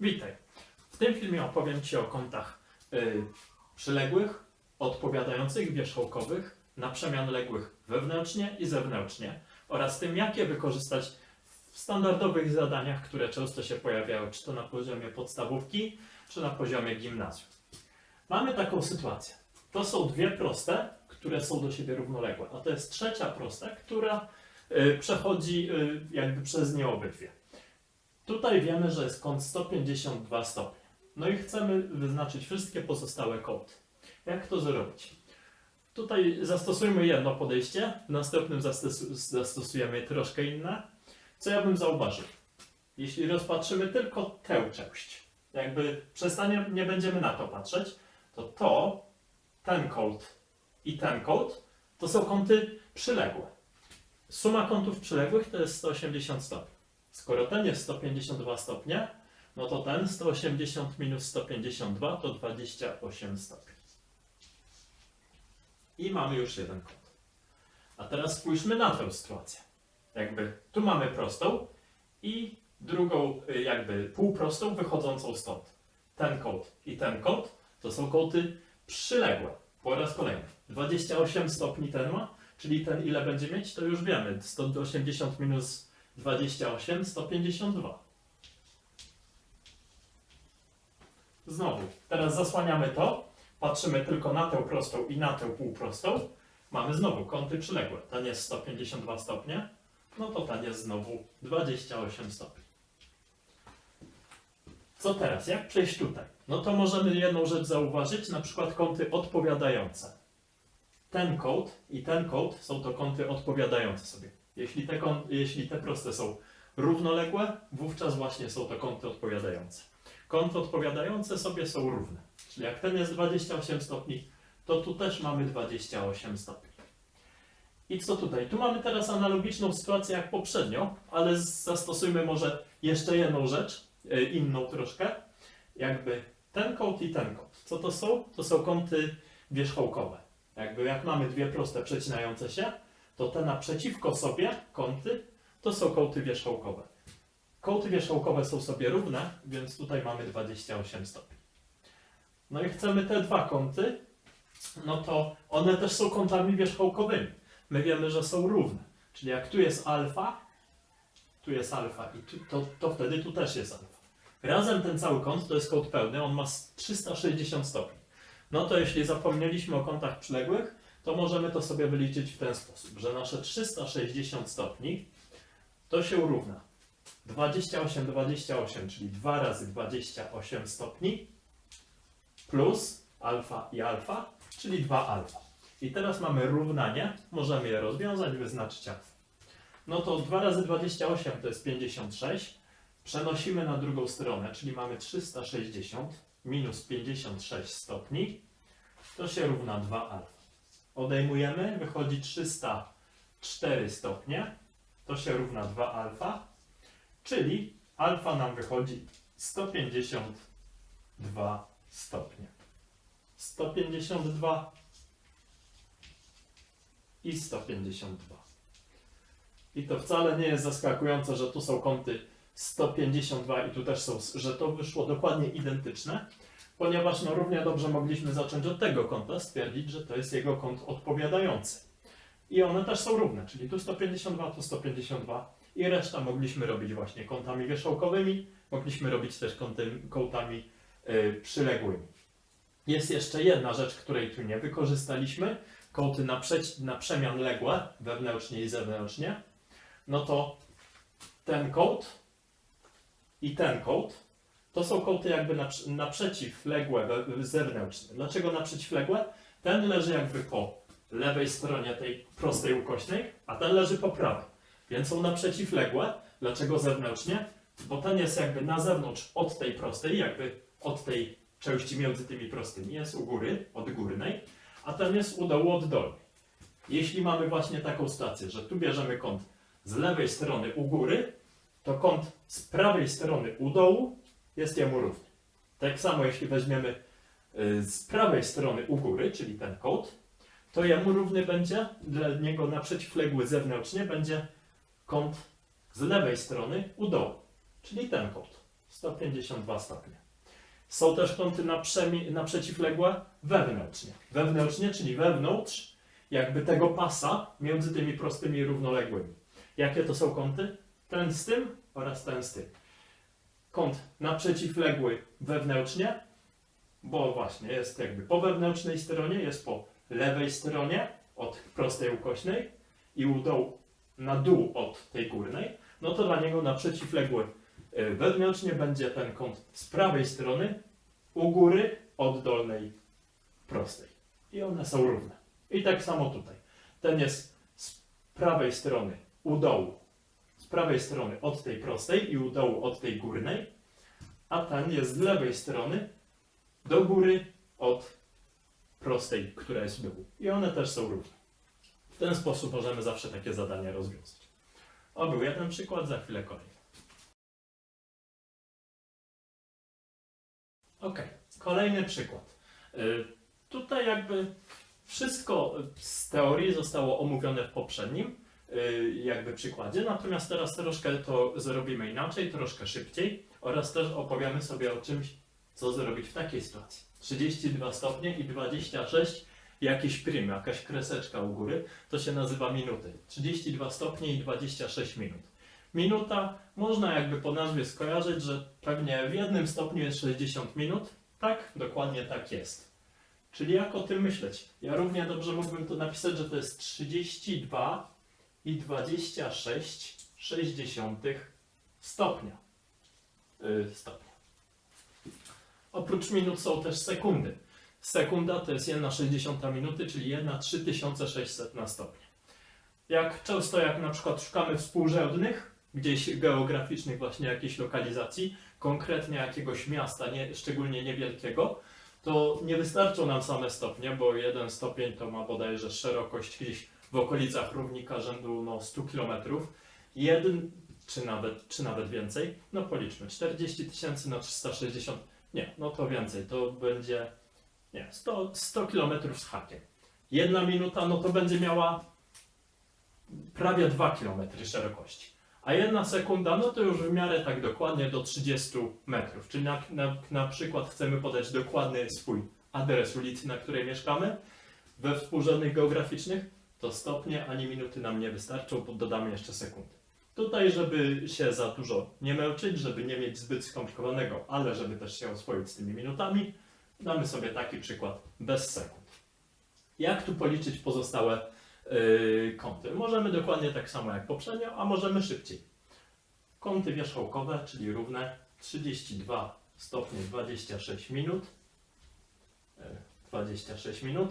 Witaj. W tym filmie opowiem Ci o kątach y, przyległych, odpowiadających, wierzchołkowych, na przemian ległych wewnętrznie i zewnętrznie oraz tym, jak je wykorzystać w standardowych zadaniach, które często się pojawiają, czy to na poziomie podstawówki, czy na poziomie gimnazjum. Mamy taką sytuację. To są dwie proste, które są do siebie równoległe, a to jest trzecia prosta, która y, przechodzi y, jakby przez nie obydwie. Tutaj wiemy, że jest kąt 152 stopnie. No i chcemy wyznaczyć wszystkie pozostałe kąty. Jak to zrobić? Tutaj zastosujmy jedno podejście, w następnym zastosu- zastosujemy troszkę inne. Co ja bym zauważył? Jeśli rozpatrzymy tylko tę część, jakby przestaniemy, nie będziemy na to patrzeć, to to, ten kąt i ten kąt to są kąty przyległe. Suma kątów przyległych to jest 180 stopni. Skoro ten jest 152 stopnie, no to ten 180 minus 152 to 28 stopni. I mamy już jeden kąt. A teraz spójrzmy na tę sytuację. Jakby tu mamy prostą i drugą y, jakby półprostą wychodzącą stąd. Ten kąt i ten kąt to są kąty przyległe. Po raz kolejny. 28 stopni ten ma, czyli ten ile będzie mieć, to już wiemy. 180 minus 28, 152. Znowu, teraz zasłaniamy to, patrzymy tylko na tę prostą i na tę półprostą. Mamy znowu kąty przyległe. Ten jest 152 stopnie, no to ten jest znowu 28 stopni. Co teraz? Jak przejść tutaj? No to możemy jedną rzecz zauważyć, na przykład kąty odpowiadające. Ten kąt i ten kąt są to kąty odpowiadające sobie. Jeśli te, jeśli te proste są równoległe, wówczas właśnie są to kąty odpowiadające. Kąty odpowiadające sobie są równe. Czyli jak ten jest 28 stopni, to tu też mamy 28 stopni. I co tutaj? Tu mamy teraz analogiczną sytuację jak poprzednio, ale zastosujmy może jeszcze jedną rzecz, e, inną troszkę. Jakby ten kąt i ten kąt. Co to są? To są kąty wierzchołkowe. Jakby jak mamy dwie proste przecinające się, to te naprzeciwko sobie kąty to są kąty wierzchołkowe. Kąty wierzchołkowe są sobie równe, więc tutaj mamy 28 stopni. No i chcemy te dwa kąty, no to one też są kątami wierzchołkowymi. My wiemy, że są równe. Czyli jak tu jest alfa, tu jest alfa i tu, to, to wtedy tu też jest alfa. Razem ten cały kąt to jest kąt pełny, on ma 360 stopni. No to jeśli zapomnieliśmy o kątach przyległych, to możemy to sobie wyliczyć w ten sposób, że nasze 360 stopni to się równa 28, 28, czyli 2 razy 28 stopni plus alfa i alfa, czyli 2 alfa. I teraz mamy równanie, możemy je rozwiązać, wyznaczyć alfa. No to 2 razy 28 to jest 56, przenosimy na drugą stronę, czyli mamy 360 minus 56 stopni, to się równa 2 alfa. Odejmujemy, wychodzi 304 stopnie, to się równa 2 alfa, czyli alfa nam wychodzi 152 stopnie. 152 i 152. I to wcale nie jest zaskakujące, że tu są kąty 152 i tu też są, że to wyszło dokładnie identyczne, ponieważ no równie dobrze mogliśmy zacząć od tego kąta, stwierdzić, że to jest jego kąt odpowiadający. I one też są równe, czyli tu 152, tu 152 i reszta mogliśmy robić właśnie kątami wierzchołkowymi, mogliśmy robić też kąty, kątami y, przyległymi. Jest jeszcze jedna rzecz, której tu nie wykorzystaliśmy, kąty na, na przemian ległe, wewnętrznie i zewnętrznie, no to ten kąt i ten kąt to są kąty jakby naprz- naprzeciwległe zewnętrzne. Dlaczego naprzeciwległe? Ten leży jakby po lewej stronie tej prostej ukośnej, a ten leży po prawej. Więc są naprzeciwległe. Dlaczego zewnętrznie? Bo ten jest jakby na zewnątrz od tej prostej, jakby od tej części między tymi prostymi, jest u góry, od górnej, a ten jest u dołu od dolnej. Jeśli mamy właśnie taką sytuację, że tu bierzemy kąt z lewej strony u góry, to kąt z prawej strony u dołu jest jemu równy. Tak samo jeśli weźmiemy y, z prawej strony u góry, czyli ten kąt, to jemu równy będzie, dla niego naprzeciwległy zewnętrznie będzie kąt z lewej strony u dołu, czyli ten kąt. 152 stopnie. Są też kąty naprzemi- naprzeciwległe wewnętrznie. Wewnętrznie, czyli wewnątrz jakby tego pasa między tymi prostymi równoległymi. Jakie to są kąty? Ten z tym oraz ten z tym. Kąt naprzeciwległy wewnętrznie, bo właśnie jest jakby po wewnętrznej stronie, jest po lewej stronie od prostej ukośnej i u dołu na dół od tej górnej, no to dla niego naprzeciwległy y, wewnętrznie będzie ten kąt z prawej strony u góry od dolnej prostej. I one są równe. I tak samo tutaj. Ten jest z prawej strony u dołu, prawej strony od tej prostej i u dołu od tej górnej, a ten jest z lewej strony do góry od prostej, która jest u dołu. I one też są równe. W ten sposób możemy zawsze takie zadania rozwiązać. O, był jeden przykład, za chwilę kolejny. Ok, kolejny przykład. Y, tutaj jakby wszystko z teorii zostało omówione w poprzednim jakby przykładzie, natomiast teraz troszkę to zrobimy inaczej, troszkę szybciej oraz też opowiemy sobie o czymś, co zrobić w takiej sytuacji. 32 stopnie i 26 jakieś prim, jakaś kreseczka u góry, to się nazywa minuty. 32 stopnie i 26 minut. Minuta można jakby po nazwie skojarzyć, że pewnie w jednym stopniu jest 60 minut. Tak, dokładnie tak jest. Czyli jak o tym myśleć? Ja równie dobrze mógłbym to napisać, że to jest 32 i 26 sześćdziesiątych stopnia. Yy, stopnia. Oprócz minut są też sekundy. Sekunda to jest 1 60 minuty, czyli 1 3600 na stopnie. Jak często jak na przykład szukamy współrzędnych, gdzieś geograficznych właśnie jakiejś lokalizacji, konkretnie jakiegoś miasta, nie, szczególnie niewielkiego, to nie wystarczą nam same stopnie, bo jeden stopień to ma bodajże szerokość gdzieś w okolicach równika rzędu no, 100 km. Jeden, czy nawet, czy nawet więcej, no policzmy, 40 tysięcy na 360, nie, no to więcej, to będzie, nie, 100, 100 km z hakiem. Jedna minuta, no to będzie miała prawie 2 km szerokości. A jedna sekunda, no to już w miarę tak dokładnie do 30 metrów. Czyli na, na, na przykład chcemy podać dokładny swój adres ulicy, na której mieszkamy, we współrzędnych geograficznych, to stopnie ani minuty nam nie wystarczą, bo dodamy jeszcze sekundy. Tutaj, żeby się za dużo nie męczyć, żeby nie mieć zbyt skomplikowanego, ale żeby też się oswoić z tymi minutami, damy sobie taki przykład bez sekund. Jak tu policzyć pozostałe yy, kąty? Możemy dokładnie tak samo jak poprzednio, a możemy szybciej. Kąty wierzchołkowe, czyli równe 32 stopnie 26 minut. Yy, 26 minut.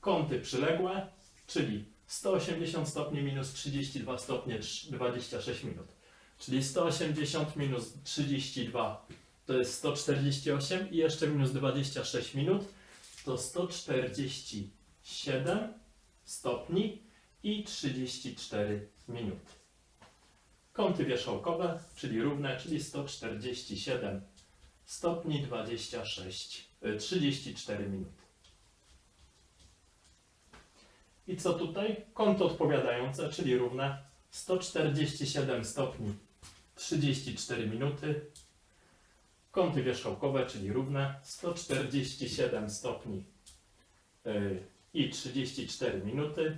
Kąty przyległe, czyli 180 stopni minus 32 stopnie trz- 26 minut. Czyli 180 minus 32 to jest 148 i jeszcze minus 26 minut to 147 stopni i 34 minuty. Kąty wierzchołkowe, czyli równe, czyli 147 stopni 26, y, 34 minuty. I co tutaj? Kąty odpowiadające, czyli równe 147 stopni 34 minuty. Kąty wierzchołkowe, czyli równe 147 stopni y, i 34 minuty.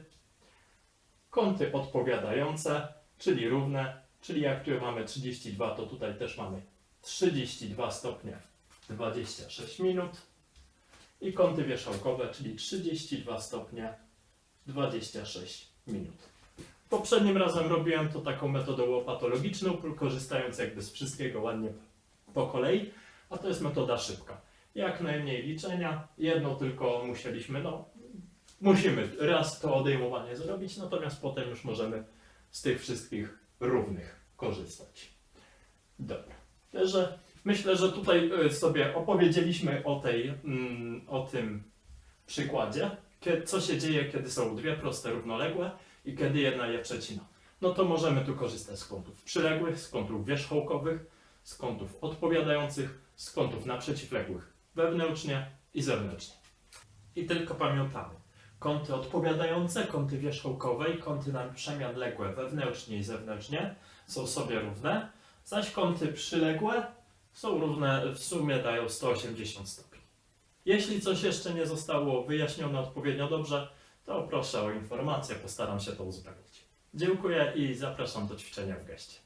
Kąty odpowiadające, czyli równe, czyli jak tu mamy 32, to tutaj też mamy 32 stopnie 26 minut. I kąty wierzchołkowe, czyli 32 stopnie 26 minut. Poprzednim razem robiłem to taką metodą łopatologiczną, korzystając jakby z wszystkiego ładnie po kolei, a to jest metoda szybka. Jak najmniej liczenia, jedno tylko musieliśmy, no musimy raz to odejmowanie zrobić, natomiast potem już możemy z tych wszystkich równych korzystać. Dobra, także myślę, że tutaj y, sobie opowiedzieliśmy o, tej, mm, o tym przykładzie, co się dzieje, kiedy są dwie proste równoległe i kiedy jedna je przecina. No to możemy tu korzystać z kątów przyległych, z kątów wierzchołkowych, z kątów odpowiadających, z kątów naprzeciwległych wewnętrznie i zewnętrznie. I tylko pamiętamy, kąty odpowiadające, kąty wierzchołkowe i kąty na przemian ległe wewnętrznie i zewnętrznie są sobie równe, zaś kąty przyległe są równe, w sumie dają 180 stopni. Jeśli coś jeszcze nie zostało wyjaśnione odpowiednio dobrze, to proszę o informację, postaram się to uzupełnić. Dziękuję i zapraszam do ćwiczenia w geście.